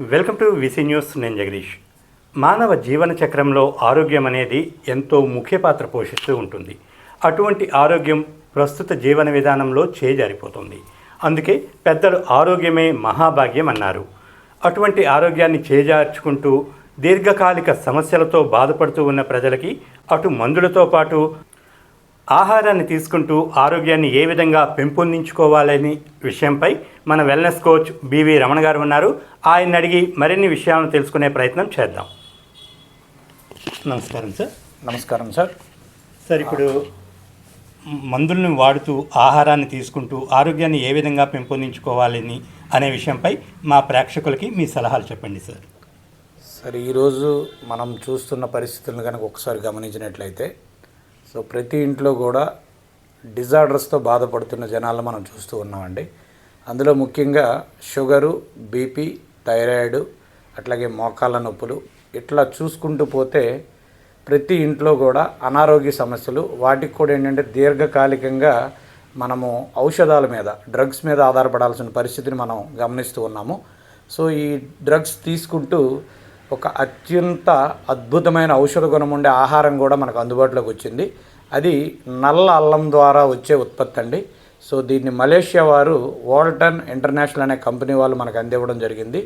Welcome to VC news నేను జగదీష్. మానవ జీవన చక్రంలో ఆరోగ్యం అనేది ఎంతో ముఖ్య పాత్ర పోషిస్తూ ఉంటుంది. అటువంటి ఆరోగ్యం ప్రస్తుత జీవన విధానంలో చేజారిపోతుంది. అందుకే పెద్దలు ఆరోగ్యమే మహాభాగ్యం అన్నారు. అటువంటి ఆరోగ్యాన్ని చేజార్చుకుంటూ దీర్ఘకాలిక సమస్యలతో బాధపడుతూ ఉన్న ప్రజలకి అటు మందులతో పాటు ఆహారాన్ని తీసుకుంటూ ఆరోగ్యాన్ని ఏ విధంగా పెంపొందించుకోవాలని విషయంపై మన వెల్నెస్ కోచ్ బివి రమణ గారు ఉన్నారు. ఆయన అడిగి మరిన్ని విషయాలను తెలుసుకునే ప్రయత్నం చేద్దాం. నమస్కారం సార్. నమస్కారం సార్. సార్ ఇప్పుడు మందులను వాడుతూ ఆహారాన్ని తీసుకుంటూ ఆరోగ్యాన్ని ఏ విధంగా పెంపొందించుకోవాలని అనే విషయంపై మా ప్రేక్షకులకి మీ సలహాలు చెప్పండి సార్. సార్ ఈరోజు మనం చూస్తున్న పరిస్థితులను కనుక ఒకసారి గమనించినట్లయితే సో ప్రతి ఇంట్లో కూడా డిజార్డర్స్తో బాధపడుతున్న జనాలు మనం చూస్తూ ఉన్నామండి. అందులో ముఖ్యంగా షుగరు బీపీ థైరాయిడ్ అట్లాగే మోకాళ్ళ నొప్పులు ఇట్లా చూసుకుంటూ పోతే ప్రతి ఇంట్లో కూడా అనారోగ్య సమస్యలు వాటికి కూడా ఏంటంటే దీర్ఘకాలికంగా మనము ఔషధాల మీద డ్రగ్స్ మీద ఆధారపడాల్సిన పరిస్థితిని మనం గమనిస్తూ ఉన్నాము. సో ఈ డ్రగ్స్ తీసుకుంటూ ఒక అత్యంత అద్భుతమైన ఔషధ గుణం ఉండే ఆహారం కూడా మనకు అందుబాటులోకి వచ్చింది. అది నల్ల అల్లం ద్వారా వచ్చే ఉత్పత్తి అండి. సో దీన్ని మలేషియా వారు వాల్టన్ ఇంటర్నేషనల్ అనే కంపెనీ వాళ్ళు మనకు అందివ్వడం జరిగింది.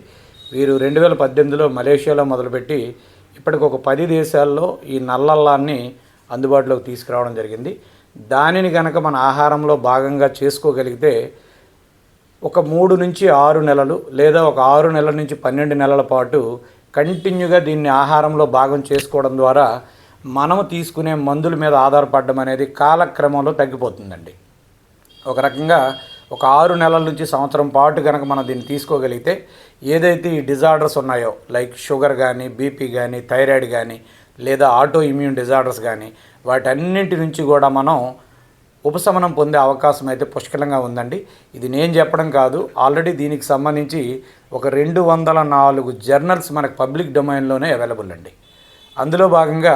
వీరు రెండు వేల పద్దెనిమిదిలో మలేషియాలో మొదలుపెట్టి ఇప్పటికి ఒక పది దేశాల్లో ఈ నల్లల్లాన్ని అందుబాటులోకి తీసుకురావడం జరిగింది. దానిని కనుక మన ఆహారంలో భాగంగా చేసుకోగలిగితే ఒక మూడు నుంచి ఆరు నెలలు లేదా ఒక ఆరు నెలల నుంచి పన్నెండు నెలల పాటు కంటిన్యూగా దీన్ని ఆహారంలో భాగం చేసుకోవడం ద్వారా మనము తీసుకునే మందుల మీద ఆధారపడడం అనేది కాలక్రమంలో తగ్గిపోతుందండి. ఒక రకంగా ఒక ఆరు నెలల నుంచి సంవత్సరం పాటు కనుక మనం దీన్ని తీసుకోగలిగితే ఏదైతే ఈ డిజార్డర్స్ ఉన్నాయో లైక్ షుగర్ కానీ బీపీ కానీ థైరాయిడ్ కానీ లేదా ఆటో ఇమ్యూన్ డిజార్డర్స్ కానీ వాటన్నింటి నుంచి కూడా మనం ఉపశమనం పొందే అవకాశం అయితే పుష్కలంగా ఉందండి. ఇది నేను చెప్పడం కాదు. ఆల్రెడీ దీనికి సంబంధించి ఒక రెండు వందల నాలుగు జర్నల్స్ మనకు పబ్లిక్ డొమైన్లోనే అవైలబుల్ అండి. అందులో భాగంగా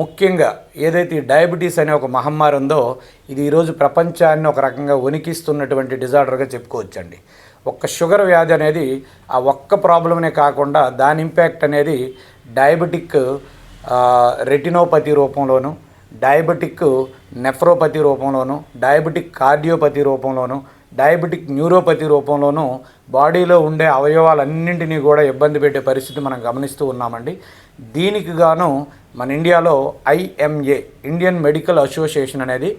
ముఖ్యంగా ఏదైతే డయాబెటీస్ అనే ఒక మహమ్మారి ఉందో ఇది ఈరోజు ప్రపంచాన్ని ఒక రకంగా వణికిస్తున్నటువంటి డిజార్డర్గా చెప్పుకోవచ్చండి. ఒక్క షుగర్ వ్యాధి అనేది ఆ ఒక్క ప్రాబ్లమ్నే కాకుండా దాని ఇంపాక్ట్ అనేది డయాబెటిక్ రెటినోపతి రూపంలోనూ డయాబెటిక్ నెఫ్రోపతి రూపంలోను డయాబెటిక్ కార్డియోపతి రూపంలోను డయాబెటిక్ న్యూరోపతి రూపంలోనూ బాడీలో ఉండే అవయవాలన్నింటినీ కూడా ఇబ్బంది పెట్టే పరిస్థితి మనం గమనిస్తూ ఉన్నామండి. దీనికి గాను మన ఇండియాలో ఐఎంఏ ఇండియన్ మెడికల్ అసోసియేషన్ అనేది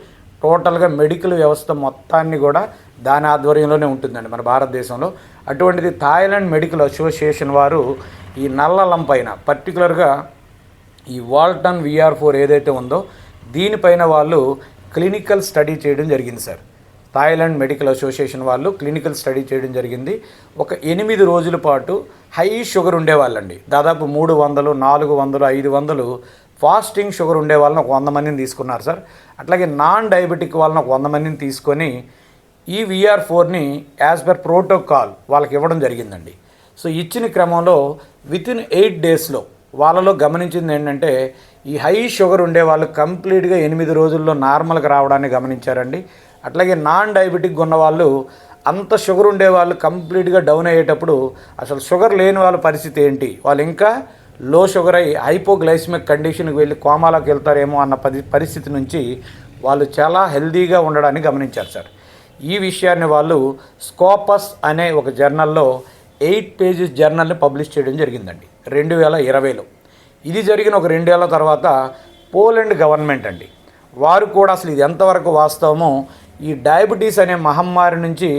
టోటల్గా మెడికల్ వ్యవస్థ మొత్తాన్ని కూడా దాని ఆధ్వర్యంలోనే ఉంటుందండి మన భారతదేశంలో. అటువంటిది థాయిలాండ్ మెడికల్ అసోసియేషన్ వారు ఈ నల్లలం పైన పర్టికులర్గా ఈ వాల్టన్ విఆర్ ఫోర్ ఏదైతే ఉందో దీనిపైన వాళ్ళు క్లినికల్ స్టడీ చేయడం జరిగింది సార్. థాయిలాండ్ మెడికల్ అసోసియేషన్ వాళ్ళు క్లినికల్ స్టడీ చేయడం జరిగింది. ఒక ఎనిమిది రోజుల పాటు హై షుగర్ ఉండేవాళ్ళండి. దాదాపు మూడు వందలు నాలుగు వందలు ఐదు వందలు ఫాస్టింగ్ షుగర్ ఉండే వాళ్ళని ఒక వంద మందిని తీసుకున్నారు సార్. అట్లాగే నాన్ డయాబెటిక్ వాళ్ళని ఒక వంద మందిని తీసుకొని ఈ విఆర్ ఫోర్ని యాజ్ పర్ ప్రోటోకాల్ వాళ్ళకి ఇవ్వడం జరిగిందండి. సో ఇచ్చిన క్రమంలో వితిన్ ఎయిట్ డేస్లో వాళ్ళలో గమనించింది ఏంటంటే ఈ హై షుగర్ ఉండే వాళ్ళు కంప్లీట్గా ఎనిమిది రోజుల్లో నార్మల్గా రావడాన్ని గమనించారండి. అట్లాగే నాన్ డయాబెటిక్ ఉన్న వాళ్ళు అంత షుగర్ ఉండే వాళ్ళు కంప్లీట్గా డౌన్ అయ్యేటప్పుడు అసలు షుగర్ లేని వాళ్ళ పరిస్థితి ఏంటి? వాళ్ళు ఇంకా లో షుగర్ అయ్యి హైపోగ్లైసిమిక్ కండిషన్కి వెళ్ళి కోమాలోకి వెళ్తారేమో అన్న పరి పరిస్థితి నుంచి వాళ్ళు చాలా హెల్దీగా ఉండడాన్ని గమనించారు సార్. ఈ విషయాన్ని వాళ్ళు స్కోపస్ అనే ఒక జర్నల్లో ఎయిట్ పేజెస్ జర్నల్ని పబ్లిష్ చేయడం జరిగిందండి. రెండు వేల ఇరవైలో. ఇది జరిగిన ఒక రెండేళ్ళ తర్వాత పోలాండ్ గవర్నమెంట్ అండి. వారు కూడా అసలు ఇది ఎంతవరకు వాస్తవమో ఈ డయాబెటీస్ అనే మహమ్మారి నుంచి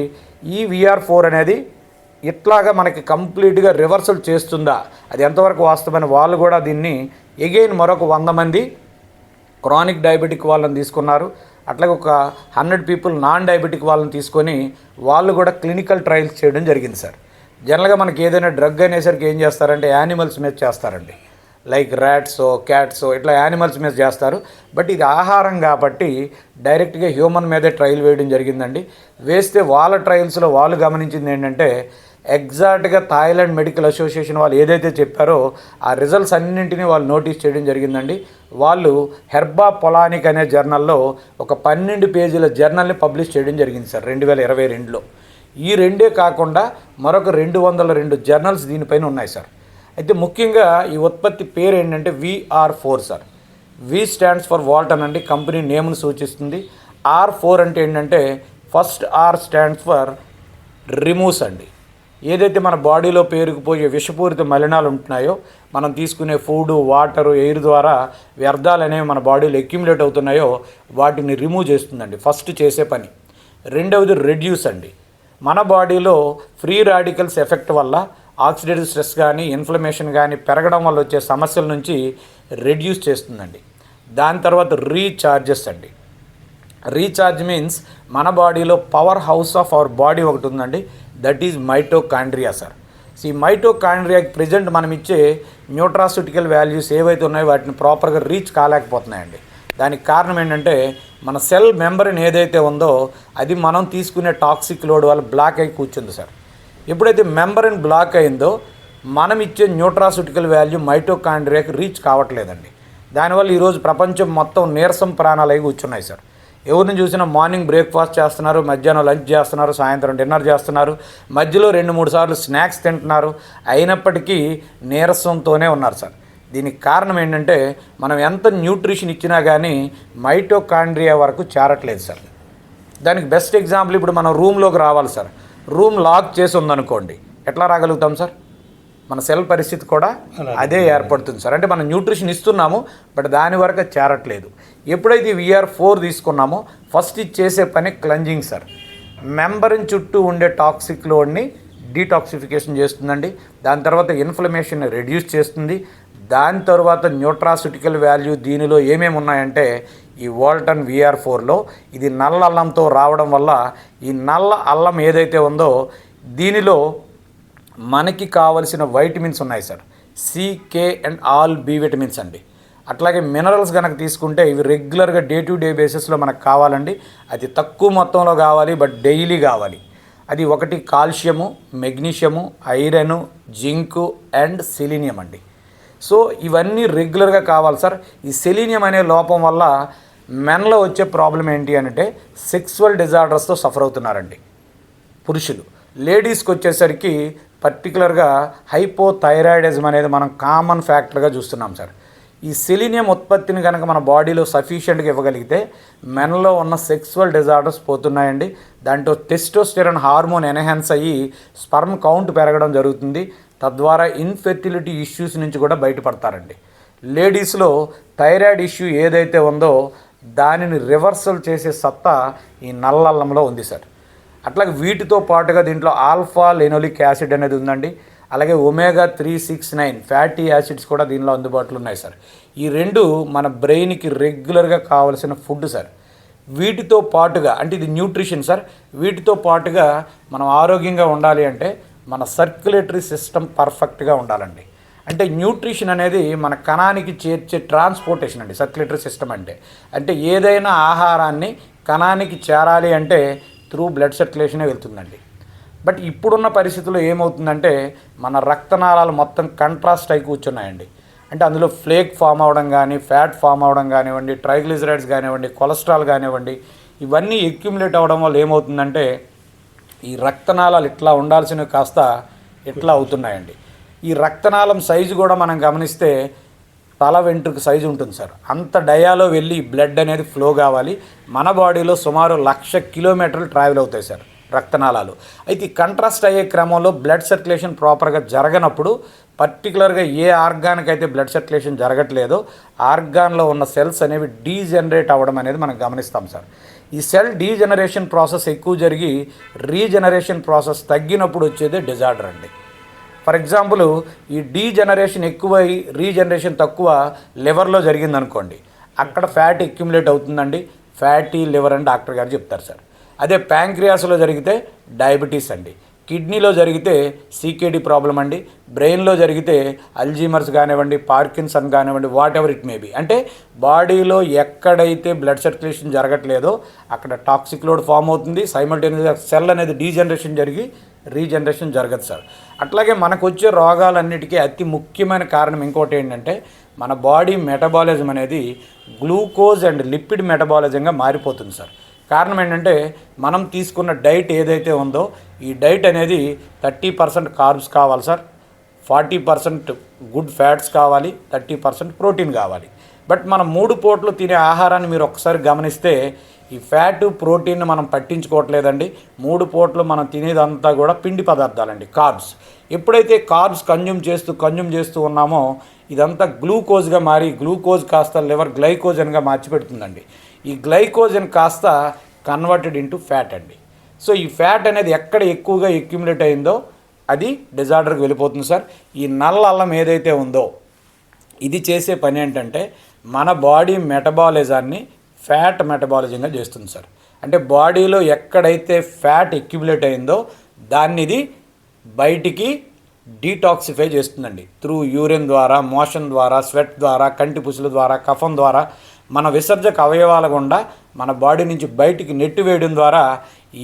ఈ విఆర్ ఫోర్ అనేది ఇట్లాగా మనకి కంప్లీట్గా రివర్సల్ చేస్తుందా? అది ఎంతవరకు వాస్తవమైన వాళ్ళు కూడా దీన్ని ఎగైన్ మరొక వంద మంది క్రానిక్ డయాబెటిక్ వాళ్ళని తీసుకున్నారు. అట్లాగే ఒక హండ్రెడ్ పీపుల్ నాన్ డయాబెటిక్ వాళ్ళని తీసుకొని వాళ్ళు కూడా క్లినికల్ ట్రయల్స్ చేయడం జరిగింది సార్. జనరల్గా మనకి ఏదైనా డ్రగ్ అనేసరికి ఏం చేస్తారంటే యానిమల్స్ మీద చేస్తారండి. లైక్ ర్యాట్స్ క్యాట్స్ ఇట్లా యానిమల్స్ మీద చేస్తారు. బట్ ఇది ఆహారం కాబట్టి డైరెక్ట్గా హ్యూమన్ మీదే ట్రయల్ వేయడం జరిగిందండి. వేస్తే వాళ్ళ ట్రయల్స్లో వాళ్ళు గమనించింది ఏంటంటే ఎగ్జాక్ట్గా థాయిలాండ్ మెడికల్ అసోసియేషన్ వాళ్ళు ఏదైతే చెప్పారో ఆ రిజల్ట్స్ అన్నింటినీ వాళ్ళు నోటీస్ చేయడం జరిగిందండి. వాళ్ళు హెర్బా పొలానిక్ అనే జర్నల్లో ఒక పన్నెండు పేజీల జర్నల్ని పబ్లిష్ చేయడం జరిగింది సార్ రెండు వేల ఇరవై రెండులో. ఈ రెండే కాకుండా మరొక రెండు వందల రెండు జర్నల్స్ దీనిపైన ఉన్నాయి సార్. అయితే ముఖ్యంగా ఈ ఉత్పత్తి పేరు ఏంటంటే VR four sir V stands for Walton అండి. కంపెనీ నేమ్ను సూచిస్తుంది. ఆర్ ఫోర్ అంటే ఏంటంటే first R stands for removes అండి. ఏదైతే మన బాడీలో పేరుకుపోయే విషపూరిత మలినాలు ఉంటున్నాయో మనం తీసుకునే ఫుడ్ వాటర్ ఎయిర్ ద్వారా వ్యర్థాలు అనేవి మన బాడీలో అక్యుములేట్ అవుతున్నాయో వాటిని రిమూవ్ చేస్తుందండి. ఫస్ట్ చేసే పని. రెండవది రెడ్యూస్ అండి. మన బాడీలో ఫ్రీ రాడికల్స్ ఎఫెక్ట్ వల్ల ఆక్సిడేటివ్ స్ట్రెస్ కానీ ఇన్ఫ్లమేషన్ కానీ పెరగడం వల్ల వచ్చే సమస్యల నుంచి రెడ్యూస్ చేస్తుందండి. దాని తర్వాత రీఛార్జెస్ అండి. రీఛార్జ్ మీన్స్ మన బాడీలో power house of our body ఒకటి ఉందండి. దట్ ఈజ్ మైటోకాండ్రియా సార్ ఈ మైటోకాండ్రియాకి ప్రజెంట్ మనం ఇచ్చే న్యూట్రాసిటికల్ వాల్యూస్ ఏవైతే ఉన్నాయో వాటిని ప్రాపర్గా రీచ్ కాలేకపోతున్నాయండి. దానికి కారణం ఏంటంటే మన సెల్ మెంబరిన్ ఏదైతే ఉందో అది మనం తీసుకునే టాక్సిక్ లోడ్ వల్ల బ్లాక్ అయి కూర్చుంది సార్ ఎప్పుడైతే మెంబరిన్ బ్లాక్ అయిందో మనం ఇచ్చే న్యూట్రాసిటికల్ వాల్యూ మైటోకాండ్రియాకి రీచ్ కావట్లేదండి. దానివల్ల ఈరోజు ప్రపంచం మొత్తం నీరసం ప్రాణాలు అయి కూర్చున్నాయి సార్. ఎవరిని చూసినా మార్నింగ్ బ్రేక్ఫాస్ట్ చేస్తున్నారు మధ్యాహ్నం లంచ్ చేస్తున్నారు సాయంత్రం డిన్నర్ చేస్తున్నారు మధ్యలో రెండు మూడు సార్లు స్నాక్స్ తింటున్నారు అయినప్పటికీ నీరసంతోనే ఉన్నారు సార్. దీనికి కారణం ఏంటంటే మనం ఎంత న్యూట్రిషన్ ఇచ్చినా కానీ మైటోకాండ్రియా వరకు చేరట్లేదు సార్. దానికి బెస్ట్ ఎగ్జాంపుల్ ఇప్పుడు మనం రూమ్లోకి రావాలి సార్. రూమ్ లాక్ చేసి ఉందనుకోండి ఎట్లా రాగలుగుతాం సార్? మన సెల్ పరిస్థితి కూడా అదే ఏర్పడుతుంది సార్. అంటే మనం న్యూట్రిషన్ ఇస్తున్నాము బట్ దాని వరకు చేరట్లేదు. ఎప్పుడైతే విఆర్ ఫోర్ తీసుకున్నామో ఫస్ట్ ఇది చేసే పని క్లంజింగ్ సార్. మెంబరిన్ చుట్టూ ఉండే టాక్సిక్ లోడ్ని డీటాక్సిఫికేషన్ చేస్తుందండి. దాని తర్వాత ఇన్ఫ్లమేషన్ రెడ్యూస్ చేస్తుంది. దాని తర్వాత న్యూట్రాసిటికల్ వాల్యూ దీనిలో ఏమేమి ఉన్నాయంటే ఈ వాల్టన్ విఆర్ ఫోర్లో ఇది నల్ల అల్లంతో రావడం వల్ల ఈ నల్ల అల్లం ఏదైతే ఉందో దీనిలో మనకి కావలసిన వైటమిన్స్ ఉన్నాయి sir. C K and all B vitamins అండి. అట్లాగే మినరల్స్ కనుక తీసుకుంటే ఇవి రెగ్యులర్గా డే టు డే బేసిస్లో మనకు కావాలండి. అది తక్కువ మొత్తంలో కావాలి బట్ డైలీ కావాలి. అది ఒకటి calcium magnesium iron zinc and selenium అండి. సో ఇవన్నీ రెగ్యులర్గా కావాలి సార్. ఈ సెలీనియం అనే లోపం వల్ల మెన్లో వచ్చే ప్రాబ్లం ఏంటి అంటే సెక్సువల్ డిజార్డర్స్తో సఫర్ అవుతున్నారండి. పురుషులు. లేడీస్కి వచ్చేసరికి పర్టికులర్గా హైపోథైరాయిడిజం అనేది మనం కామన్ ఫ్యాక్టర్గా చూస్తున్నాం సార్. ఈ సెలీనియం ఉత్పత్తిని కనుక మన బాడీలో సఫిషియెంట్గా ఇవ్వగలిగితే మెన్లో ఉన్న సెక్సువల్ డిజార్డర్స్ పోతున్నాయండి. దాంట్లో టెస్టోస్టెరన్ హార్మోన్ ఎన్హాన్స్ అయ్యి స్పర్మ్ కౌంట్ పెరగడం జరుగుతుంది. తద్వారా ఇన్ఫెర్టిలిటీ ఇష్యూస్ నుంచి కూడా బయటపడతారండి. లేడీస్లో థైరాయిడ్ ఇష్యూ ఏదైతే ఉందో దానిని రివర్సల్ చేసే సత్తా ఈ నల్లల్లంలో ఉంది సార్. అట్లాగే వీటితో పాటుగా దీంట్లో ఆల్ఫా లెనోలిక్ యాసిడ్ అనేది ఉందండి. అలాగే omega three six nine fatty acids కూడా దీనిలో అందుబాటులో ఉన్నాయి సార్. ఈ రెండు మన బ్రెయిన్కి రెగ్యులర్గా కావలసిన ఫుడ్ సార్. వీటితో పాటుగా అంటే ఇది న్యూట్రిషన్ సార్. వీటితో పాటుగా మనం ఆరోగ్యంగా ఉండాలి అంటే మన సర్క్యులేటరీ సిస్టమ్ పర్ఫెక్ట్గా ఉండాలండి. అంటే న్యూట్రిషన్ అనేది మన కణానికి చేర్చే ట్రాన్స్పోర్టేషన్ అండి సర్క్యులేటరీ సిస్టమ్ అంటే. అంటే ఏదైనా ఆహారాన్ని కణానికి చేరాలి అంటే త్రూ బ్లడ్ సర్క్యులేషనే వెళ్తుందండి. బట్ ఇప్పుడున్న పరిస్థితుల్లో ఏమవుతుందంటే మన రక్తనాళాలు మొత్తం కంట్రాస్ట్ అయి కూర్చున్నాయండి. అంటే అందులో ఫ్లేక్ ఫామ్ అవ్వడం కానీ ఫ్యాట్ ఫామ్ అవ్వడం కానివ్వండి ట్రైగ్లిజరైడ్స్ కానివ్వండి కొలెస్ట్రాల్ కానివ్వండి ఇవన్నీ ఎక్యుములేట్ అవ్వడం వల్ల ఏమవుతుందంటే ఈ రక్తనాళాలు ఇట్లా ఉండాల్సినవి కాస్త ఇట్లా అవుతున్నాయండి. ఈ రక్తనాళం సైజు కూడా మనం గమనిస్తే తల వెంట్రుక సైజు ఉంటుంది సార్. అంత డయాలో వెళ్ళి బ్లడ్ అనేది ఫ్లో కావాలి. మన బాడీలో సుమారు లక్ష కిలోమీటర్లు ట్రావెల్ అవుతాయి సార్ రక్తనాళాలు. అయితే ఈ కంట్రాస్ట్ అయ్యే క్రమంలో బ్లడ్ సర్క్యులేషన్ ప్రాపర్గా జరగనప్పుడు పర్టికులర్గా ఏ ఆర్గాన్కి అయితే బ్లడ్ సర్క్యులేషన్ జరగట్లేదో ఆర్గాన్లో ఉన్న సెల్స్ అనేవి డీజనరేట్ అవ్వడం అనేది మనం గమనిస్తాం సార్. ఈ సెల్ డీజనరేషన్ ప్రాసెస్ ఎక్కువ జరిగి రీజనరేషన్ ప్రాసెస్ తగ్గినప్పుడు వచ్చేదే డిజార్డర్ అండి. ఫర్ ఎగ్జాంపుల్ ఈ డీ జనరేషన్ ఎక్కువై రీజనరేషన్ తక్కువ లివర్లో జరిగిందనుకోండి అక్కడ ఫ్యాట్ అక్యుములేట్ అవుతుందండి. ఫ్యాటీ లివర్ అని డాక్టర్ గారు చెప్తారు సార్. అదే ప్యాంక్రియాస్లో జరిగితే డయాబెటీస్ అండి. కిడ్నీలో జరిగితే సీకేడి ప్రాబ్లం అండి. బ్రెయిన్లో జరిగితే అల్జీమర్స్ కానివ్వండి పార్కిన్సన్ కానివ్వండి whatever it may be అంటే బాడీలో ఎక్కడైతే బ్లడ్ సర్క్యులేషన్ జరగట్లేదో అక్కడ టాక్సిక్ లోడ్ ఫామ్ అవుతుంది. సైమల్టేనియస్గా సెల్ అనేది డీజనరేషన్ జరిగి రీజనరేషన్ జరగదు సార్. అట్లాగే మనకు వచ్చే రోగాలన్నిటికీ అతి ముఖ్యమైన కారణం ఇంకోటి ఏంటంటే మన బాడీ మెటబాలిజం అనేది గ్లూకోజ్ అండ్ లిపిడ్ మెటబాలిజంగా మారిపోతుంది సార్. కారణం ఏంటంటే మనం తీసుకున్న డైట్ ఏదైతే ఉందో ఈ డైట్ అనేది థర్టీ పర్సెంట్ కార్బ్స్ కావాలి sir. Forty percent good fats కావాలి థర్టీ పర్సెంట్ ప్రోటీన్ కావాలి. బట్ మనం మూడు పూటలు తినే ఆహారాన్ని మీరు ఒకసారి గమనిస్తే ఈ ఫ్యాట్ ప్రోటీన్ మనం పట్టించుకోవట్లేదండి. మూడు పూటలు మనం తినేదంతా కూడా పిండి పదార్థాలండి కార్బ్స్ ఎప్పుడైతే కార్బ్స్ కన్జ్యూమ్ చేస్తూ కన్జ్యూమ్ చేస్తూ ఉన్నామో ఇదంతా గ్లూకోజ్గా మారి గ్లూకోజ్ కాస్త లివర్ గ్లైకోజన్గా మార్చిపెడుతుందండి. ఈ గ్లైకోజన్ కాస్త కన్వర్టెడ్ ఇంటూ ఫ్యాట్ అండి. సో ఈ ఫ్యాట్ అనేది ఎక్కడ ఎక్కువగా ఎక్యుములేట్ అయిందో అది డిజార్డర్కి వెళ్ళిపోతుంది సార్. ఈ నల్ల అల్లం ఏదైతే ఉందో ఇది చేసే పని ఏంటంటే మన బాడీ మెటబాలిజాన్ని ఫ్యాట్ మెటబాలిజంగా చేస్తుంది సార్. అంటే బాడీలో ఎక్కడైతే ఫ్యాట్ ఎక్యుములేట్ అయిందో దాన్ని ఇది బయటికి డీటాక్సిఫై చేస్తుందండి. త్రూ యూరిన్ ద్వారా మోషన్ ద్వారా స్వెట్ ద్వారా కంటి పుసుల ద్వారా కఫం ద్వారా మన విసర్జక అవయవాల గుండా మన బాడీ నుంచి బయటికి నెట్టివేయడం ద్వారా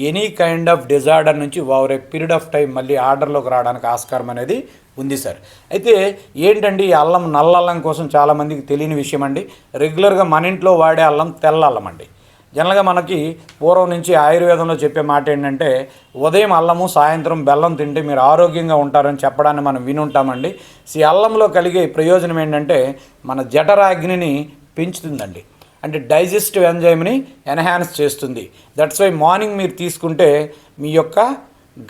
ఎనీ కైండ్ ఆఫ్ డిజార్డర్ నుంచి over a period of time మళ్ళీ ఆర్డర్లోకి రావడానికి ఆస్కారం అనేది ఉంది సార్. అయితే ఏంటండి ఈ అల్లం నల్ల అల్లం కోసం చాలామందికి తెలియని విషయం అండి. రెగ్యులర్గా మన ఇంట్లో వాడే అల్లం తెల్ల అల్లం అండి. జనరల్గా మనకి పూర్వం నుంచి ఆయుర్వేదంలో చెప్పే మాట ఏంటంటే ఉదయం అల్లము సాయంత్రం బెల్లం తింటే మీరు ఆరోగ్యంగా ఉంటారని చెప్పడాన్ని మనం వినుంటామండి. ఈ అల్లంలో కలిగే ప్రయోజనం ఏంటంటే మన జఠరాగ్నిని పెంచుతుందండి. అంటే డైజెస్టివ్ ఎంజైమ్ని ఎన్హాన్స్ చేస్తుంది. దట్స్ వై మార్నింగ్ మీరు తీసుకుంటే మీ యొక్క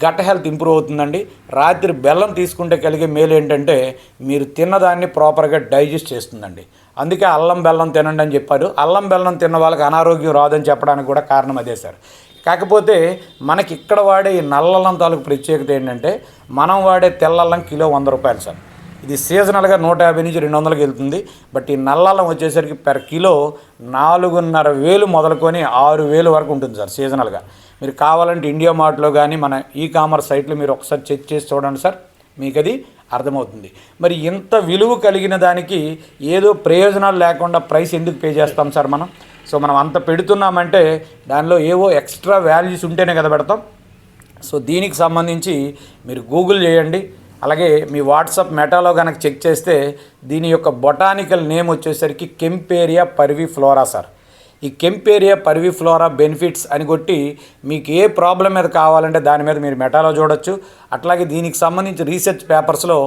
గట్ హెల్త్ ఇంప్రూవ్ అవుతుందండి. రాత్రి బెల్లం తీసుకుంటే కలిగే మేలు ఏంటంటే మీరు తిన్నదాన్ని ప్రాపర్గా డైజెస్ట్ చేస్తుందండి. అందుకే అల్లం బెల్లం తినండి అని చెప్పారు. అల్లం బెల్లం తిన్న వాళ్ళకి అనారోగ్యం రాదని చెప్పడానికి కూడా కారణం అదే సార్. కాకపోతే మనకి ఇక్కడ వాడే ఈ నల్లల్లం తాలూకు ప్రత్యేకత ఏంటంటే మనం వాడే తెల్లల్లం కిలో వంద రూపాయలు సార్. ఇది సీజనల్గా నూట యాభై నుంచి రెండు వందలకి వెళ్తుంది. బట్ ఈ నల్లల్లం వచ్చేసరికి పెర్ కిలో నాలుగున్నర వేలు మొదలుకొని ఆరు వేలు వరకు ఉంటుంది సార్ సీజనల్గా మీరు కావాలంటే ఇండియా మార్ట్లో కానీ మన ఈ కామర్స్ సైట్లో మీరు ఒకసారి చెక్ చేసి చూడండి సార్ మీకు అది అర్థమవుతుంది. మరి ఇంత విలువ కలిగిన దానికి ఏదో ప్రయోజనాలు లేకుండా ప్రైస్ ఎందుకు పే చేస్తాం సార్ మనం? సో మనం అంత పెడుతున్నామంటే దానిలో ఏవో ఎక్స్ట్రా వాల్యూస్ ఉంటేనే కదా పెడతాం. సో దీనికి సంబంధించి మీరు గూగుల్ చేయండి. అలాగే మీ వాట్సాప్ మెటాలో కనుక చెక్ చేస్తే దీని యొక్క బొటానికల్ నేమ్ వచ్చేసరికి కెంపేరియా పర్వి ఫ్లోరా సార్. ఈ కెంపేరియా పర్వి ఫ్లోరా బెనిఫిట్స్ అని కొట్టి మీకు ఏ ప్రాబ్లం మీద కావాలంటే దాని మీద మీరు మెటాలో చూడొచ్చు. అట్లాగే దీనికి సంబంధించి రీసెర్చ్ పేపర్స్లో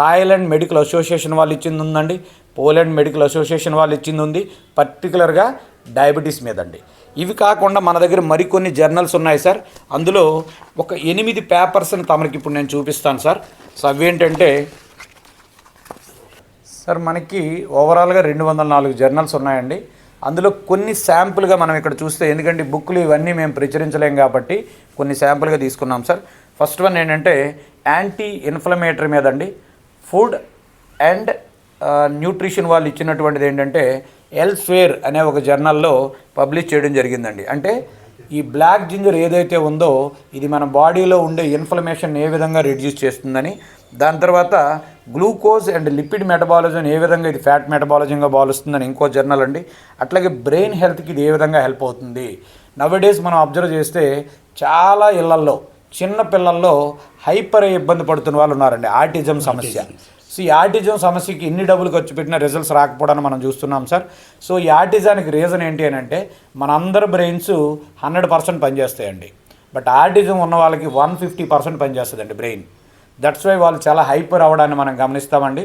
థాయిలాండ్ మెడికల్ అసోసియేషన్ వాళ్ళు ఇచ్చింది ఉందండి. పోలాండ్ మెడికల్ అసోసియేషన్ వాళ్ళు ఇచ్చింది ఉంది. పర్టికులర్గా డయాబెటీస్ మీద అండి ఇవి కాకుండా మన దగ్గర మరికొన్ని జర్నల్స్ ఉన్నాయి సార్. అందులో ఒక ఎనిమిది పేపర్స్ని తమరికి ఇప్పుడు నేను చూపిస్తాను సార్. సో అవి ఏంటంటే సార్ మనకి ఓవరాల్గా రెండు వందల నాలుగు జర్నల్స్ ఉన్నాయండి. అందులో కొన్ని శాంపుల్గా మనం ఇక్కడ చూస్తే ఎందుకంటే బుక్లు ఇవన్నీ మేము ప్రచురించలేం కాబట్టి కొన్ని శాంపుల్గా తీసుకున్నాం సార్. ఫస్ట్ వన్ ఏంటంటే యాంటీ ఇన్ఫ్లమేటరీ మీద అండి. ఫుడ్ అండ్ న్యూట్రిషన్ వాళ్ళు ఇచ్చినటువంటిది ఏంటంటే ఎల్స్వేర్ అనే ఒక జర్నల్లో పబ్లిష్ చేయడం జరిగిందండి. అంటే ఈ బ్లాక్ జింజర్ ఏదైతే ఉందో ఇది మన బాడీలో ఉండే ఇన్ఫ్లమేషన్ ఏ విధంగా రిడ్యూస్ చేస్తుందని దాని తర్వాత గ్లూకోజ్ అండ్ లిపిడ్ మెటబాలిజం ఏ విధంగా ఇది ఫ్యాట్ మెటబాలిజంగా బాలుస్తుందని ఇంకో జర్నల్ అండి. అట్లాగే బ్రెయిన్ హెల్త్కి ఇది ఏ విధంగా హెల్ప్ అవుతుంది? నవడేస్ మనం అబ్జర్వ్ చేస్తే చాలా ఇళ్ళల్లో చిన్న పిల్లల్లో హైపర్ ఇబ్బంది పడుతున్న వాళ్ళు ఉన్నారండి. ఆటిజం సమస్య. సో ఈ ఆర్టిజం సమస్యకి ఎన్ని డబ్బులు ఖర్చు పెట్టినా రిజల్ట్స్ రాకపోవడాన్ని మనం చూస్తున్నాం సార్ సో ఈ ఆర్టిజానికి రీజన్ ఏంటి అని అంటే మనందరి బ్రెయిన్స్ హండ్రెడ్ పర్సెంట్ పనిచేస్తాయండి. బట్ ఆర్టిజం ఉన్న వాళ్ళకి వన్ ఫిఫ్టీ పర్సెంట్ పనిచేస్తుందండి బ్రెయిన్ దట్స్ వై వాళ్ళు చాలా హైపర్ అవ్వడాన్ని మనం గమనిస్తామండి.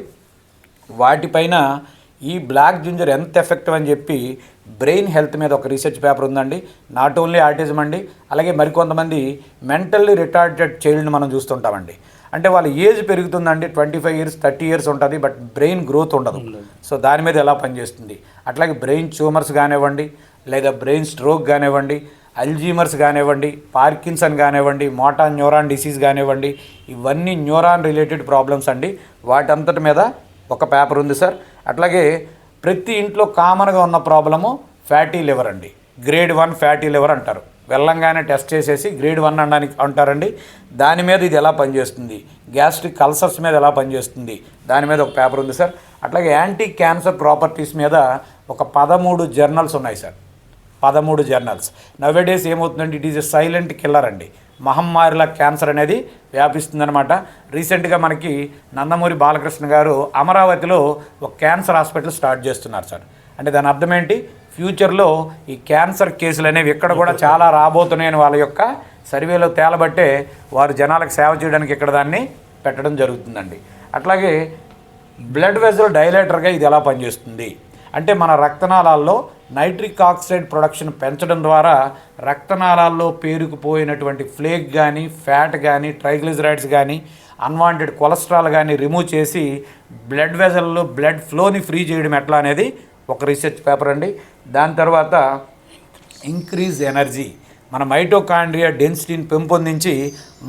వాటిపైన ఈ బ్లాక్ జింజర్ ఎంత ఎఫెక్టివ్ అని చెప్పి బ్రెయిన్ హెల్త్ మీద ఒక రీసెర్చ్ పేపర్ ఉందండి. నాట్ ఓన్లీ ఆర్టిజం అండి అలాగే మరికొంతమంది మెంటల్లీ రిటార్డెడ్ చైల్డ్ని మనం చూస్తుంటామండి. అంటే వాళ్ళ ఏజ్ పెరుగుతుందండి twenty five years thirty years ఉంటుంది బట్ బ్రెయిన్ గ్రోత్ ఉండదు. సో దాని మీద ఎలా పనిచేస్తుంది? అట్లాగే బ్రెయిన్ ట్యూమర్స్ కానివ్వండి లేదా బ్రెయిన్ స్ట్రోక్ కానివ్వండి అల్జీమర్స్ కానివ్వండి పార్కిన్సన్ కానివ్వండి మోటా న్యూరాన్ డిసీజ్ కానివ్వండి ఇవన్నీ న్యూరాన్ రిలేటెడ్ ప్రాబ్లమ్స్ అండి. వాటంతటి మీద ఒక పేపర్ ఉంది సార్. అట్లాగే ప్రతి ఇంట్లో కామన్గా ఉన్న ప్రాబ్లము ఫ్యాటీ లివర్ అండి. గ్రేడ్ వన్ ఫ్యాటీ లివర్ అంటారు. వెళ్ళంగానే టెస్ట్ చేసేసి గ్రేడ్ వన్ అనడానికి అంటారండి. దాని మీద ఇది ఎలా పనిచేస్తుంది? గ్యాస్ట్రిక్ అల్సర్స్ మీద ఎలా పనిచేస్తుంది? దాని మీద ఒక పేపర్ ఉంది సార్. అట్లాగే యాంటీ క్యాన్సర్ ప్రాపర్టీస్ మీద ఒక పదమూడు జర్నల్స్ ఉన్నాయి సార్. పదమూడు జర్నల్స్. నవేడేస్ ఏమవుతుందంటే it is a silent killer అండి. మహమ్మారిలా క్యాన్సర్ అనేది వ్యాపిస్తుందనమాట రీసెంట్గా మనకి నందమూరి బాలకృష్ణ గారు అమరావతిలో ఒక క్యాన్సర్ హాస్పిటల్ స్టార్ట్ చేస్తున్నారు సార్. అంటే దాని అర్థం ఏంటి? ఫ్యూచర్లో ఈ క్యాన్సర్ కేసులు అనేవి ఇక్కడ కూడా చాలా రాబోతున్నాయని వాళ్ళ యొక్క సర్వేలో తేలబట్టే వారు జనాలకు సేవ చేయడానికి ఇక్కడ దాన్ని పెట్టడం జరుగుతుందండి. అట్లాగే బ్లడ్ వెజల్ డైలేటర్గా ఇది ఎలా పనిచేస్తుంది? అంటే మన రక్తనాళాల్లో నైట్రిక్ ఆక్సైడ్ ప్రొడక్షన్ పెంచడం ద్వారా రక్తనాళాల్లో పేరుకుపోయినటువంటి ఫ్లేక్ కానీ ఫ్యాట్ కానీ ట్రైగ్లిజరైడ్స్ కానీ అన్వాంటెడ్ కొలెస్ట్రాల్ కానీ రిమూవ్ చేసి బ్లడ్ వెజల్లో బ్లడ్ ఫ్లోని ఫ్రీ చేయడం ఎట్లా అనేది ఒక రీసెర్చ్ పేపర్ అండి. దాని తర్వాత ఇంక్రీజ్ ఎనర్జీ మన మైటోకాండ్రియా డెన్సిటీని పెంపొందించి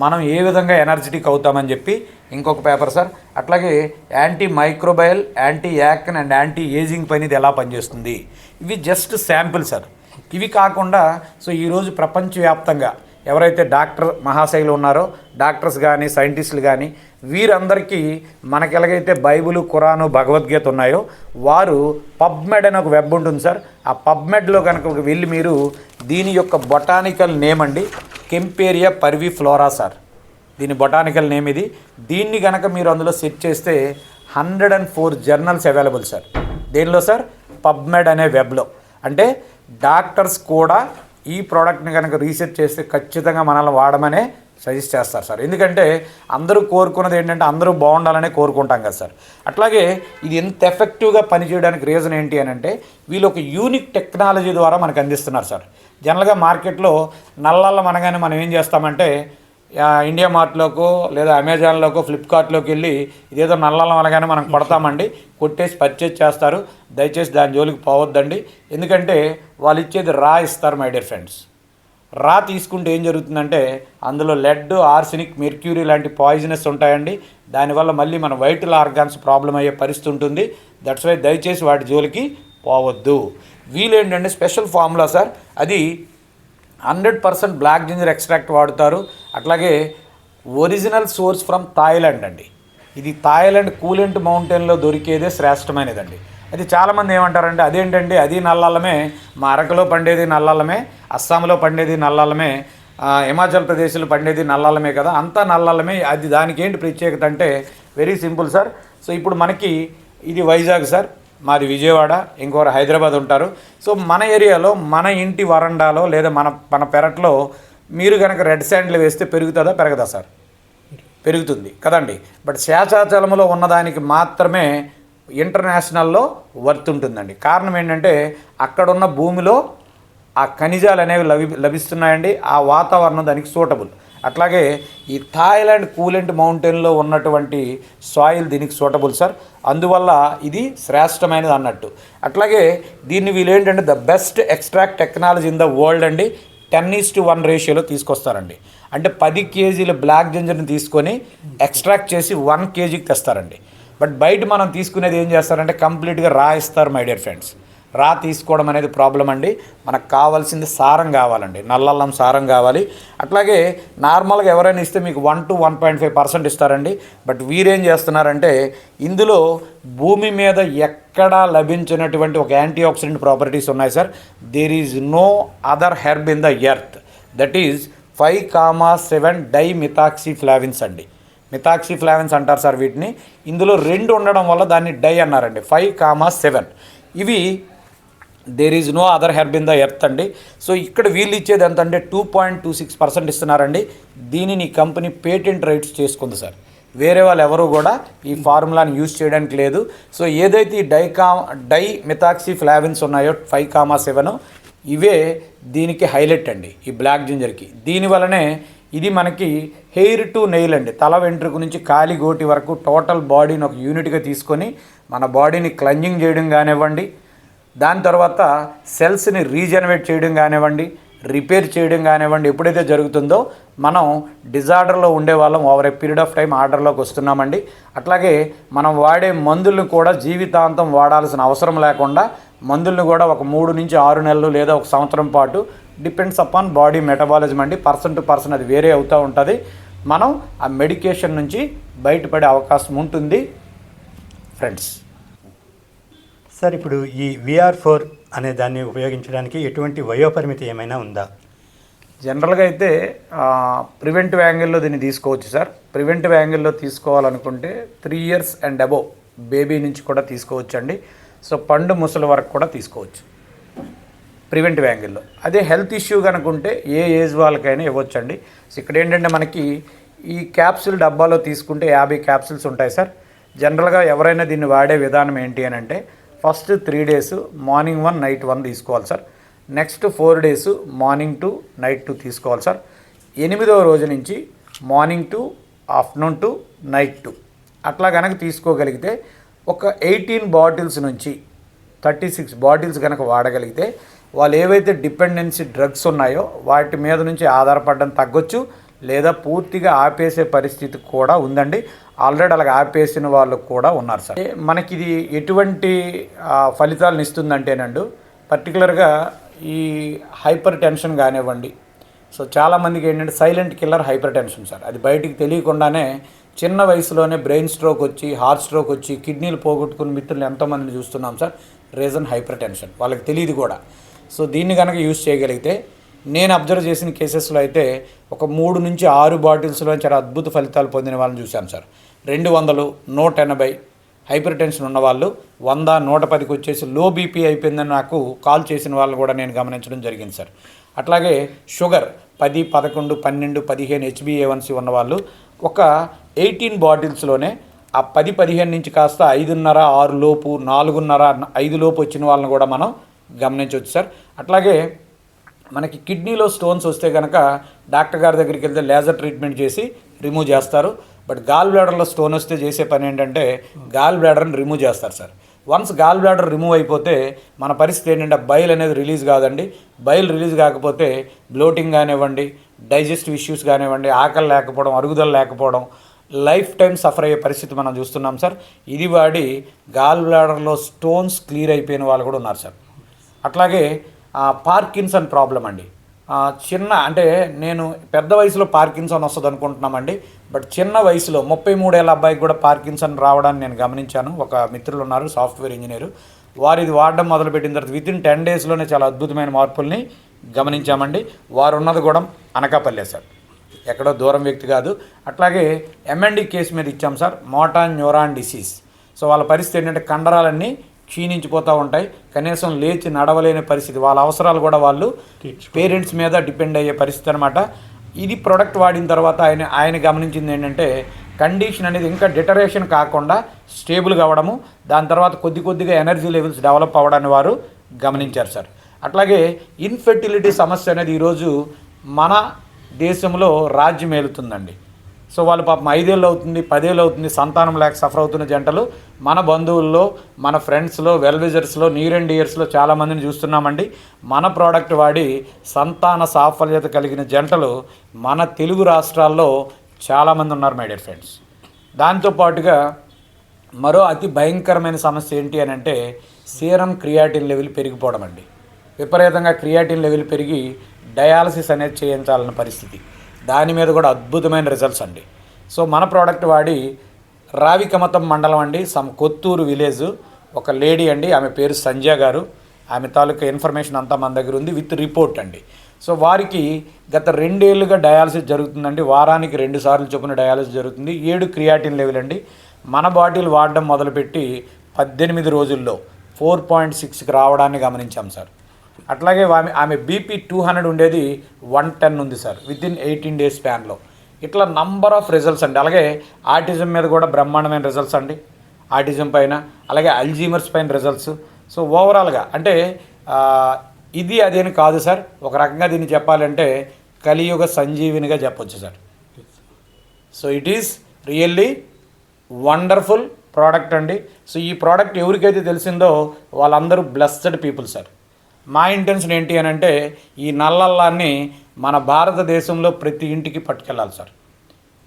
మనం ఏ విధంగా ఎనర్జెటిక్ అవుతామని చెప్పి ఇంకొక పేపర్ సార్ అట్లాగే anti microbial anti acne and anti ageing పని ఇది ఎలా పనిచేస్తుంది? ఇవి జస్ట్ శాంపిల్ సార్ ఇవి కాకుండా సో ఈరోజు ప్రపంచవ్యాప్తంగా ఎవరైతే డాక్టర్ మహాశైలు ఉన్నారో డాక్టర్స్ కానీ సైంటిస్టులు కానీ వీరందరికీ మనకి ఎలాగైతే బైబుల్ ఖురాను భగవద్గీత ఉన్నాయో వారు పబ్మెడ్ అని ఒక వెబ్ ఉంటుంది సార్. ఆ పబ్మెడ్లో కనుక వెళ్ళి మీరు దీని యొక్క బొటానికల్ నేమ్ అండి కెంపేరియా పర్వి ఫ్లోరా సార్. దీని బొటానికల్ నేమ్ ఇది. దీన్ని కనుక మీరు అందులో సెట్ చేస్తే hundred and four journals available sir. దేనిలో సార్? పబ్మెడ్ అనే వెబ్లో. అంటే డాక్టర్స్ కూడా ఈ ప్రోడక్ట్ని కనుక రీసెర్చ్ చేస్తే ఖచ్చితంగా మనల్ని వాడమనే సజెస్ట్ చేస్తారు సార్. ఎందుకంటే అందరూ కోరుకున్నది ఏంటంటే అందరూ బాగుండాలనే కోరుకుంటాం కదా సార్. అట్లాగే ఇది ఎంత ఎఫెక్టివ్గా పనిచేయడానికి రీజన్ ఏంటి అని అంటే వీళ్ళు ఒక యూనిక్ టెక్నాలజీ ద్వారా మనకు అందిస్తున్నారు సార్. జనరల్గా మార్కెట్లో నల్లల్ల మనగానే మనం ఏం చేస్తామంటే ఇండియా మార్ట్లోకో లేదా అమెజాన్లోకో ఫ్లిప్కార్ట్లోకి వెళ్ళి ఇదేదో నల్లలం అనగానే మనం కొడతామండి కొట్టేసి పర్చేజ్ చేస్తారు. దయచేసి దాని జోలికి పోవద్దండి. ఎందుకంటే వాళ్ళు ఇచ్చేది రా ఇస్తారు మై డియర్ ఫ్రెండ్స్ రా తీసుకుంటే ఏం జరుగుతుందంటే అందులో లెడ్ ఆర్సినిక్ మెర్క్యూరీ లాంటి పాయిజనస్ ఉంటాయండి. దానివల్ల మళ్ళీ మన వైటల్ ఆర్గాన్స్ ప్రాబ్లం అయ్యే పరిస్థితి ఉంటుంది. దట్స్ వై దయచేసి వాటి జోలికి పోవద్దు. వీలేంటంటే స్పెషల్ ఫార్ములా సార్. అది hundred percent black ginger extract వాడుతారు. అట్లాగే ఒరిజినల్ సోర్స్ ఫ్రమ్ థాయిలాండ్ అండి. ఇది థాయిలాండ్ కూలెంట్ మౌంటైన్లో దొరికేదే శ్రేష్టమైనదండి. అది చాలామంది ఏమంటారంటే అదేంటండి? అది నల్లల్లమే మా అరకులో పండేది నల్లల్లమే అస్సాంలో పండేది నల్లలమే హిమాచల్ ప్రదేశ్లో పండేది నల్లల్లమే కదా అంతా నల్లల్లమే అది దానికి ఏంటి ప్రత్యేకత అంటే వెరీ సింపుల్ సార్. సో ఇప్పుడు మనకి ఇది వైజాగ్ సార్ మాది విజయవాడ ఇంకోరు హైదరాబాద్ ఉంటారు. సో మన ఏరియాలో మన ఇంటి వరండాలో లేదా మన మన పెరట్లో మీరు కనుక రెడ్ శాండ్లు వేస్తే పెరుగుతుందా పెరగదా సార్? పెరుగుతుంది కదండి. బట్ శేషాచలంలో ఉన్నదానికి మాత్రమే ఇంటర్నేషనల్లో వర్త్ ఉంటుందండి. కారణం ఏంటంటే అక్కడున్న భూమిలో ఆ ఖనిజాలు అనేవి లభి లభిస్తున్నాయండి. ఆ వాతావరణం దానికి సూటబుల్. అట్లాగే ఈ థాయిలాండ్ కూలెంట్ మౌంటైన్లో ఉన్నటువంటి సాయిల్ దీనికి సూటబుల్ సార్. అందువల్ల ఇది శ్రేష్టమైనది అన్నట్టు. అట్లాగే దీన్ని వీళ్ళు ఏంటంటే the best extract technology in the world అండి. టెన్ ఈస్ టు వన్ రేషియోలో తీసుకొస్తారండి. అంటే పది కేజీల బ్లాక్ జింజర్ని తీసుకొని ఎక్స్ట్రాక్ట్ చేసి వన్ కేజీకి తెస్తారండి. బట్ బయట మనం తీసుకునేది ఏం చేస్తారంటే కంప్లీట్గా రా ఇస్తారు మై డియర్ ఫ్రెండ్స్ రా తీసుకోవడం అనేది ప్రాబ్లం అండి. మనకు కావాల్సింది సారం కావాలండి. నల్లల్లం సారం కావాలి. అట్లాగే నార్మల్గా ఎవరైనా ఇస్తే మీకు one to one point five percent ఇస్తారండి. బట్ వీరేం చేస్తున్నారంటే ఇందులో భూమి మీద ఎక్కడా లభించినటువంటి ఒక యాంటీ ఆక్సిడెంట్ ప్రాపర్టీస్ ఉన్నాయి sir. There is no other herb in the earth that is five comma seven dimethoxy flavones అండి. మిథాక్సీ ఫ్లావెన్స్ అంటారు సార్ వీటిని. ఇందులో రెండు ఉండడం వల్ల దాన్ని డై అన్నారండి. Five comma seven. ఇవి there is no other herb in the earth అండి. సో ఇక్కడ వీళ్ళు ఇచ్చేది ఎంత అంటే two point two six percent ఇస్తున్నారండి. దీనిని కంపెనీ పేటెంట్ రైట్స్ చేసుకుంది సార్. వేరే వాళ్ళు ఎవరు కూడా ఈ ఫార్ములాని యూజ్ చేయడానికి లేదు. సో ఏదైతే ఈ డైకా డై మిథాక్సీ ఫ్లావిన్స్ ఉన్నాయో ఫైవ్ కామా సెవెన్ ఇవే దీనికి హైలైట్ అండి ఈ బ్లాక్ జింజర్కి. దీనివలనే ఇది మనకి హెయిర్ టు నెయిల్ అండి. తల వెంట్రుక నుంచి కాలి గోటి వరకు టోటల్ బాడీని ఒక యూనిట్గా తీసుకొని మన బాడీని క్లంజింగ్ చేయడం కానివ్వండి దాని తర్వాత సెల్స్ని రీజనరేట్ చేయడం కానివ్వండి రిపేర్ చేయడం కానివ్వండి ఎప్పుడైతే జరుగుతుందో మనం డిజార్డర్లో ఉండే వాళ్ళం over a period of time ఆర్డర్లోకి వస్తున్నామండి. అట్లాగే మనం వాడే మందులను కూడా జీవితాంతం వాడాల్సిన అవసరం లేకుండా మందులను కూడా ఒక మూడు నుంచి ఆరు నెలలు లేదా ఒక సంవత్సరం పాటు డిపెండ్స్ అపాన్ బాడీ మెటబాలిజం అండి. పర్సన్ టు పర్సన్ అది వేరే అవుతూ ఉంటుంది. మనం ఆ మెడికేషన్ నుంచి బయటపడే అవకాశం ఉంటుంది. ఫ్రెండ్స్. సార్ ఇప్పుడు ఈ విఆర్ ఫోర్ అనే దాన్ని ఉపయోగించడానికి ఎటువంటి వయోపరిమితి ఏమైనా ఉందా? జనరల్గా అయితే ప్రివెంటివ్ యాంగిల్లో దీన్ని తీసుకోవచ్చు సార్. ప్రివెంటివ్ యాంగిల్లో తీసుకోవాలనుకుంటే three years and above baby నుంచి కూడా తీసుకోవచ్చు అండి సో పండు ముసలి వరకు కూడా తీసుకోవచ్చు. ప్రివెంటివ్ యాంగిల్లో. అదే హెల్త్ ఇష్యూ కనుక ఉంటే ఏ ఏజ్ వాళ్ళకైనా ఇవ్వచ్చండి. సో ఇక్కడ ఏంటంటే మనకి ఈ క్యాప్సూల్ డబ్బాలో తీసుకుంటే యాభై క్యాప్సూల్స్ ఉంటాయి సార్. జనరల్గా ఎవరైనా దీన్ని వాడే విధానం ఏంటి అని అంటే first three days morning one night one తీసుకోవాలి sir. Next four days morning two night two తీసుకోవాలి సార్. ఎనిమిదవ రోజు నుంచి morning two afternoon two night two. అట్లా కనుక తీసుకోగలిగితే ఒక ఎయిటీన్ బాటిల్స్ నుంచి థర్టీ సిక్స్ బాటిల్స్ కనుక వాడగలిగితే వాళ్ళు ఏవైతే డిపెండెన్సీ డ్రగ్స్ ఉన్నాయో వాటి మీద నుంచి ఆధారపడడం తగ్గొచ్చు లేదా పూర్తిగా ఆపేసే పరిస్థితి కూడా ఉందండి. ఆల్రెడీ అలాగ ఆపేసిన వాళ్ళు కూడా ఉన్నారు సార్. మనకి ఇది ఎటువంటి ఫలితాలను ఇస్తుందంటేనండు పర్టికులర్గా ఈ హైపర్ టెన్షన్ కానివ్వండి. సో చాలామందికి ఏంటంటే silent killer hypertension sir. అది బయటికి తెలియకుండానే చిన్న వయసులోనే బ్రెయిన్ స్ట్రోక్ వచ్చి హార్ట్ స్ట్రోక్ వచ్చి కిడ్నీలు పోగొట్టుకుని మిత్రులు ఎంతోమందిని చూస్తున్నాం సార్. రీజన్ హైపర్ టెన్షన్ వాళ్ళకి తెలియదు కూడా. సో దీన్ని కనుక యూజ్ చేయగలిగితే నేను అబ్జర్వ్ చేసిన కేసెస్లో అయితే ఒక మూడు నుంచి ఆరు బాటిల్స్లో చాలా అద్భుత ఫలితాలు పొందిన వాళ్ళని చూశాను సార్. రెండు వందలు నూట ఎనభై హైపర్ టెన్షన్ ఉన్నవాళ్ళు వంద నూట పదికి వచ్చేసి లో బీపీ అయిపోయిందని నాకు కాల్ చేసిన వాళ్ళని కూడా నేను గమనించడం జరిగింది సార్. అట్లాగే షుగర్ పది పదకొండు పన్నెండు పదిహేను హెచ్బిఏవన్సీ ఉన్నవాళ్ళు ఒక ఎయిటీన్ బాటిల్స్లోనే ఆ పది పదిహేను నుంచి కాస్త ఐదున్నర ఆరు లోపు నాలుగున్నర ఐదు లోపు వచ్చిన వాళ్ళని కూడా మనం గమనించవచ్చు సార్. అట్లాగే మనకి కిడ్నీలో స్టోన్స్ వస్తే కనుక డాక్టర్ గారి దగ్గరికి వెళ్తే లేజర్ ట్రీట్మెంట్ చేసి రిమూవ్ చేస్తారు. బట్ గాల్ బ్లాడర్లో స్టోన్ వస్తే చేసే పని ఏంటంటే గాల్ బ్లాడర్ని రిమూవ్ చేస్తారు sir. Once gall bladder remove అయిపోతే మన పరిస్థితి ఏంటంటే బైల్ అనేది రిలీజ్ కాదండి. బైల్ రిలీజ్ కాకపోతే బ్లోటింగ్ కానివ్వండి డైజెస్టివ్ ఇష్యూస్ కానివ్వండి ఆకలి లేకపోవడం అరుగుదల లేకపోవడం లైఫ్ టైం సఫర్ అయ్యే పరిస్థితి మనం చూస్తున్నాం సార్. ఇది వాడి గాల్ బ్లాడర్లో స్టోన్స్ క్లియర్ అయిపోయిన వాళ్ళు కూడా ఉన్నారు సార్. అట్లాగే పార్కిన్సన్ ప్రాబ్లం అండి. చిన్న అంటే నేను పెద్ద వయసులో పార్కిన్సన్ వస్తుంది అనుకుంటున్నామండి బట్ చిన్న వయసులో ముప్పై మూడేళ్ళ అబ్బాయికి కూడా పార్కిన్సన్ రావడాన్ని నేను గమనించాను. ఒక మిత్రులు ఉన్నారు సాఫ్ట్వేర్ ఇంజనీరు. వారు ఇది వాడడం మొదలుపెట్టిన తర్వాత విత్ ఇన్ టెన్ డేస్లోనే చాలా అద్భుతమైన మార్పుల్ని గమనించామండి. వారు ఉన్నది కూడా అనకాపల్లె సార్. ఎక్కడో దూరం వ్యక్తి కాదు. అట్లాగే ఎంఎండి కేసు మీద ఇచ్చాం sir. Motor neuron disease. So వాళ్ళ పరిస్థితి ఏంటంటే కండరాలన్నీ క్షీణించిపోతూ ఉంటాయి. కనీసం లేచి నడవలేని పరిస్థితి. వాళ్ళ అవసరాలు కూడా వాళ్ళు పేరెంట్స్ మీద డిపెండ్ అయ్యే పరిస్థితి అనమాట ఇది ప్రోడక్ట్ వాడిన తర్వాత ఆయన ఆయన గమనించింది ఏంటంటే కండిషన్ అనేది ఇంకా డిటరేషన్ కాకుండా స్టేబుల్ కావడము దాని తర్వాత కొద్ది కొద్దిగా ఎనర్జీ లెవెల్స్ డెవలప్ అవ్వడాన్ని వారు గమనించారు సార్. అట్లాగే ఇన్ఫెర్టిలిటీ సమస్య అనేది ఈరోజు మన దేశంలో రాజ్యం ఏలుతుందండి సో వాళ్ళు పాపం ఐదేళ్ళు అవుతుంది పదేళ్ళు అవుతుంది సంతానం లేక సఫర్ అవుతున్న జంటలు. మన బంధువుల్లో మన ఫ్రెండ్స్లో వెల్ విజర్స్లో నియర్ అండ్ ఇయర్స్లో చాలామందిని చూస్తున్నామండి. మన ప్రోడక్ట్ వాడి సంతాన సాఫల్యత కలిగిన జంటలు మన తెలుగు రాష్ట్రాల్లో చాలామంది ఉన్నారు మై డియర్ ఫ్రెండ్స్ దాంతోపాటుగా మరో అతి భయంకరమైన సమస్య ఏంటి అని అంటే సీరం క్రియాటిన్ లెవెల్ పెరిగిపోవడం అండి. విపరీతంగా క్రియాటిన్ లెవెల్ పెరిగి డయాలసిస్ అనేది చేయించాలన్న పరిస్థితి. దాని మీద కూడా అద్భుతమైన రిజల్ట్స్ అండి. సో మన ప్రోడక్ట్ వాడి రావికమతం మండలం అండి. సమ్ కొత్తూరు విలేజ్ ఒక లేడీ అండి. ఆమె పేరు సంజయ్ గారు. ఆమె తాలూకా ఇన్ఫర్మేషన్ అంతా మన దగ్గర ఉంది విత్ రిపోర్ట్ అండి. సో వారికి గత రెండేళ్ళుగా డయాలసిస్ జరుగుతుందండి. వారానికి రెండు సార్లు చొప్పున డయాలసిస్ జరుగుతుంది. ఏడు క్రియాటిన్ లెవెల్ అండి. మన బాటిల్ వాడడం మొదలుపెట్టి పద్దెనిమిది రోజుల్లో ఫోర్ పాయింట్ సిక్స్కి రావడాన్ని గమనించాం సార్. అట్లాగే ఆమె ఆమె బీపీ టూ హండ్రెడ్ ఉండేది వన్ టెన్ ఉంది sir within eighteen days స్పాన్లో. ఇట్లా నంబర్ ఆఫ్ రిజల్ట్స్ అండి. అలాగే ఆటిజం మీద కూడా బ్రహ్మాండమైన రిజల్ట్స్ అండి. ఆటిజం పైన అలాగే అల్జీమర్స్ పైన రిజల్ట్స్ సో ఓవరాల్గా అంటే ఇది అదేని కాదు సార్. ఒక రకంగా దీన్ని చెప్పాలంటే కలియుగ సంజీవినిగా చెప్పొచ్చు sir. So it is really wonderful product అండి. సో ఈ ప్రోడక్ట్ ఎవరికైతే తెలిసిందో వాళ్ళందరూ బ్లెస్డ్ పీపుల్ సార్. మా ఇంటెన్షన్ ఏంటి అని అంటే ఈ నల్లల్లాన్ని మన భారతదేశంలో ప్రతి ఇంటికి పట్టుకెళ్ళాలి సార్.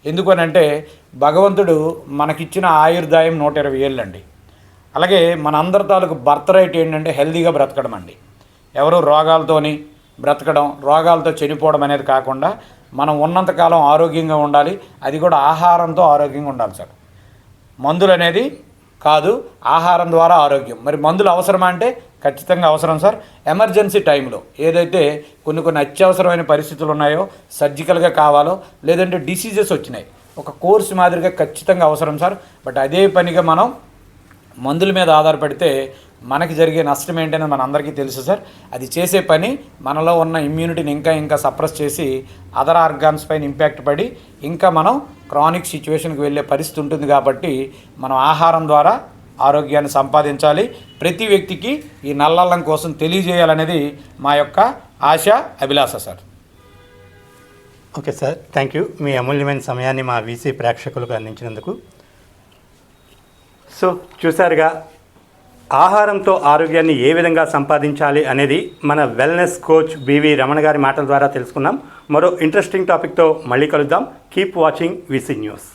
ఎందుకనంటే భగవంతుడు మనకిచ్చిన ఆయుర్దాయం నూట ఇరవై ఏళ్ళు అండి అలాగే మన అందరి తాలూకు బర్త్ రైట్ ఏంటంటే హెల్దీగా బ్రతకడం అండి. ఎవరు రోగాలతోని బ్రతకడం రోగాలతో చనిపోవడం అనేది కాకుండా మనం ఉన్నంతకాలం ఆరోగ్యంగా ఉండాలి. అది కూడా ఆహారంతో ఆరోగ్యంగా ఉండాలి సార్. మందులు అనేది కాదు ఆహారం ద్వారా ఆరోగ్యం. మరి మందులు అవసరమా అంటే ఖచ్చితంగా అవసరం సార్. ఎమర్జెన్సీ టైంలో ఏదైతే కొన్ని కొన్ని అత్యవసరమైన పరిస్థితులు ఉన్నాయో సర్జికల్గా కావాలో లేదంటే డిసీజెస్ వచ్చినాయి ఒక కోర్స్ మాదిరిగా ఖచ్చితంగా అవసరం సార్. బట్ అదే పనిగా మనం మందుల మీద ఆధారపడితే మనకి జరిగే నష్టం ఏంటనేది మన అందరికీ తెలుసు సార్. అది చేసే పని మనలో ఉన్న ఇమ్యూనిటీని ఇంకా ఇంకా సప్రెస్ చేసి అదర్ ఆర్గాన్స్ పైన ఇంపాక్ట్ పడి ఇంకా మనం క్రానిక్ సిచ్యువేషన్కి వెళ్ళే పరిస్థితి ఉంటుంది కాబట్టి మనం ఆహారం ద్వారా ఆరోగ్యాన్ని సంపాదించాలి. ప్రతి వ్యక్తికి ఈ నల్లల్లం కోసం తెలియజేయాలనేది మా యొక్క ఆశ అభిలాష sir. Okay sir thank you. మీ అమూల్యమైన సమయాన్ని మా వీసీ ప్రేక్షకులకు అందించినందుకు. సో చూసారుగా ఆహారంతో ఆరోగ్యాన్ని ఏ విధంగా సంపాదించాలి అనేది మన వెల్నెస్ కోచ్ బివి రమణ గారి మాటల ద్వారా తెలుసుకున్నాం. మరో ఇంట్రెస్టింగ్ టాపిక్తో మళ్ళీ కలుద్దాం. Keep watching VC news